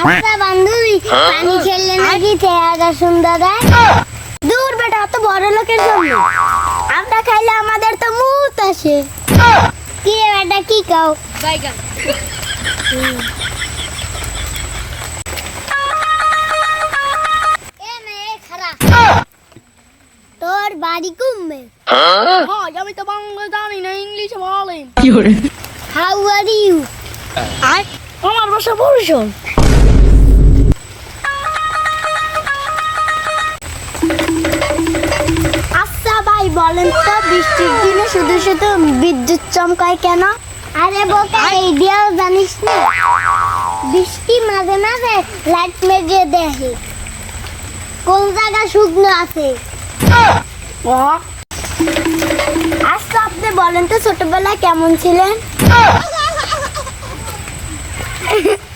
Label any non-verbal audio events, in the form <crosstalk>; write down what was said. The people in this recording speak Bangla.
আচ্ছা বান্ধবী পানি খেললে নাকি চেহারা সুন্দর হয়? দূর বেটা অত বড় লোকের জন্য। আমরা খাইলে আমাদের তো মুত আসে। কি বেটা কি কাও? বাইগান এ মেয়ে খারাপ তোর বাড়ি কুমবে হয়? আমি তো বাংলা জানি না ইংলিশে বলেন। হাউ আর ইউ আর আমার বাসা বরিশাল। বৃষ্টির দিনে শুধু শুধু বিদ্যুৎ চমকায় কেন? আরে বোকা এইডিয়াও জানিস না? বৃষ্টি মাঝে মাঝে লাইট মেরে দেখে কোন জায়গা শুকনো আছে? আচ্ছা আপনি বলেন তো ছোটবেলায় কেমন ছিলেন? <laughs>